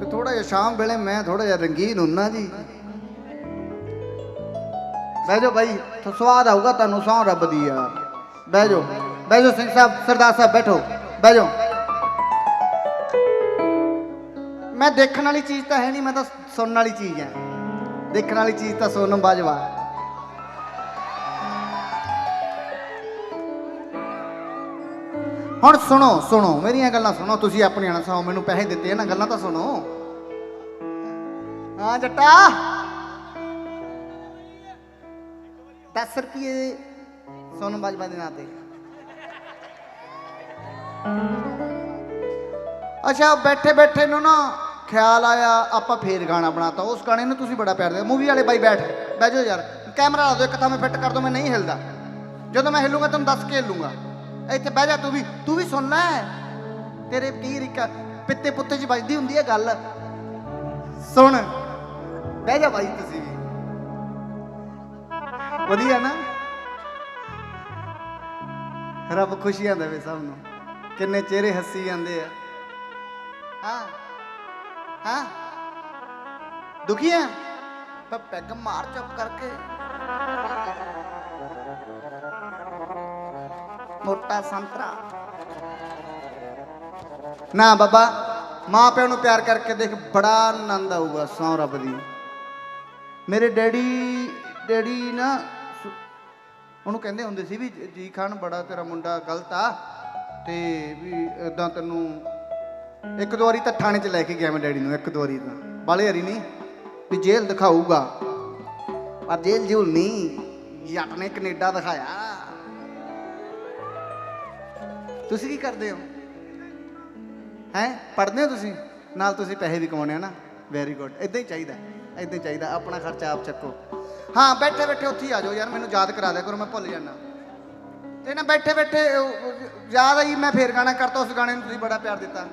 ਤੇ ਥੋੜਾ ਜਿਹਾ ਸ਼ਾਮ ਵੇਲੇ ਮੈਂ ਥੋੜਾ ਜਿਹਾ ਰੰਗੀਨ ਹੁੰਨਾ ਜੀ। ਬਹਿ ਜਾਓ ਬਾਈ ਤਾਂ ਸਵਾਦ ਆਊਗਾ ਤੁਹਾਨੂੰ, ਸੌਂ ਰੱਬ ਦੀ ਯਾਰ। ਬਹਿ ਜਾਓ ਬਹਿ ਜਾਓ ਸਿੰਘ ਸਾਹਿਬ, ਸਰਦਾਰ ਸਾਹਿਬ ਬੈਠੋ, ਬਹਿ ਜਾਓ। ਮੈਂ ਦੇਖਣ ਵਾਲੀ ਚੀਜ਼ ਤਾਂ ਹੈ ਨਹੀਂ, ਮੈਂ ਤਾਂ ਸੁਣਨ ਵਾਲੀ ਚੀਜ਼ ਹੈ। ਦੇਖਣ ਵਾਲੀ ਚੀਜ਼ ਤਾਂ ਸੋਨਮ ਬਾਜਵਾ। ਹੁਣ ਸੁਣੋ ਸੁਣੋ, ਮੇਰੀਆਂ ਗੱਲਾਂ ਸੁਣੋ, ਤੁਸੀਂ ਆਪਣੀਆਂ ਨਾ ਸੁਣੋ ਮੈਨੂੰ ਪੈਸੇ ਦਿੱਤੇ ਨਾ ਗੱਲਾਂ ਤਾਂ ਸੁਣੋ। ਹਾਂ, ਜੱਟਾ। 10 ਰੁਪਏ ਸੋਨਮ ਬਾਜਵਾ ਦੇ ਨਾਂ ਤੇ। ਅੱਛਾ, ਬੈਠੇ ਬੈਠੇ ਨੂੰ ਨਾ ਖਿਆਲ ਆਇਆ, ਆਪਾਂ ਫੇਰ ਗਾਣਾ ਬਣਾਤਾ। ਉਸ ਗਾਣੇ ਨੂੰ ਤੁਸੀਂ ਬੜਾ ਪਿਆਰ ਦਿਆ ਮੂਵੀ ਵਾਲੇ ਬਾਈ ਬੈਠ, ਬਹਿ ਜਾਓ ਯਾਰ। ਕੈਮਰਾ ਲਾ ਦਿਓ, ਇੱਕ ਤਾਂ ਮੈਂ ਫਿੱਟ ਕਰ ਦੋ ਮੈਂ ਨਹੀਂ ਹਿਲਦਾ। ਜਦੋਂ ਮੈਂ ਹਿੱਲੂਗਾ ਤੈਨੂੰ ਦੱਸ ਕੇ ਹਿਲੂਗਾ। ਇੱਥੇ ਬਹਿ ਜਾ, ਤੂੰ ਵੀ ਤੂੰ ਵੀ ਸੁਣ ਲੈ ਤੇਰੇ ਕੀ ਰਿਕਾ, ਪਿੱਤੇ ਪੁੱਤੇ 'ਚ ਵੱਜਦੀ ਹੁੰਦੀ ਹੈ ਗੱਲ। ਸੁਣ, ਬਹਿ ਜਾ ਬਾਈ ਤੁਸੀਂ ਵੀ। ਵਧੀਆ ਨਾ? ਰੱਬ ਖੁਸ਼ੀਆਂ ਦੇਵੇ ਸਭ ਨੂੰ। ਕਿੰਨੇ ਚਿਹਰੇ ਹੱਸੀ ਜਾਂਦੇ ਆ। ਹਾਂ ਹਾਂ। ਦੁਖੀ ਆ? ਪਰ ਪੈਗ ਮਾਰ ਚੁੱਪ ਕਰਕੇ। ਮੋਟਾ ਸੰਤਰਾ। ਨਾ ਬਾਬਾ, ਮਾਂ ਪਿਓ ਨੂੰ ਪਿਆਰ ਕਰਕੇ ਦੇਖ, ਬੜਾ ਆਨੰਦ ਆਊਗਾ ਸੌ ਰੱਬ ਦੀ। ਮੇਰੇ ਡੈਡੀ ਡੈਡੀ ਨਾ ਉਹਨੂੰ ਕਹਿੰਦੇ ਹੁੰਦੇ ਸੀ ਵੀ, ਜੀ ਖਾਨ, ਬੜਾ ਤੇਰਾ ਮੁੰਡਾ ਗਲਤ ਆ ਤੇ ਵੀ ਇਦਾਂ ਤੈਨੂੰ ਇੱਕ ਦੋ ਵਾਰੀ ਤਾਂ ਥਾਣੇ 'ਚ ਲੈ ਕੇ ਗਿਆ ਮੈਂ ਡੈਡੀ ਨੂੰ, ਇੱਕ ਦੋ ਵਾਰੀ ਤਾਂ। ਬਾਲੇ ਹਰੀ ਨਹੀਂ, ਵੀ ਜੇਲ੍ਹ ਦਿਖਾਊਗਾ। ਪਰ ਜੇਲ੍ਹ ਜੂਲ ਨਹੀਂ, ਜੱਟ ਨੇ ਕੈਨੇਡਾ ਦਿਖਾਇਆ। ਤੁਸੀਂ ਕੀ ਕਰਦੇ ਹੋ? ਹੈ? ਪੜ੍ਹਦੇ ਹੋ ਤੁਸੀਂ? ਨਾਲ ਤੁਸੀਂ ਪੈਸੇ ਵੀ ਕਮਾਉਣੇ ਆ ਨਾ? ਵੈਰੀ ਗੁੱਡ ਇਦਾਂ ਹੀ ਚਾਹੀਦਾ ਇਦਾਂ ਹੀ ਚਾਹੀਦਾ। ਆਪਣਾ ਖਰਚਾ ਆਪ ਚੱਕੋ। ਹਾਂ, ਬੈਠੇ ਬੈਠੇ ਉੱਥੇ ਹੀ ਆ ਜਾਓ। ਯਾਰ ਮੈਨੂੰ ਯਾਦ ਕਰਾ ਦਿਆ ਕਰੋ, ਮੈਂ ਭੁੱਲ ਜਾਣਾ ਤੇ ਨਾ ਬੈਠੇ ਬੈਠੇ ਯਾਦ ਆਈ, ਮੈਂ ਫੇਰ ਗਾਣਾ ਕਰਤਾ, ਉਸ ਗਾਣੇ ਨੂੰ ਤੁਸੀਂ ਬੜਾ ਪਿਆਰ ਦਿੱਤਾ।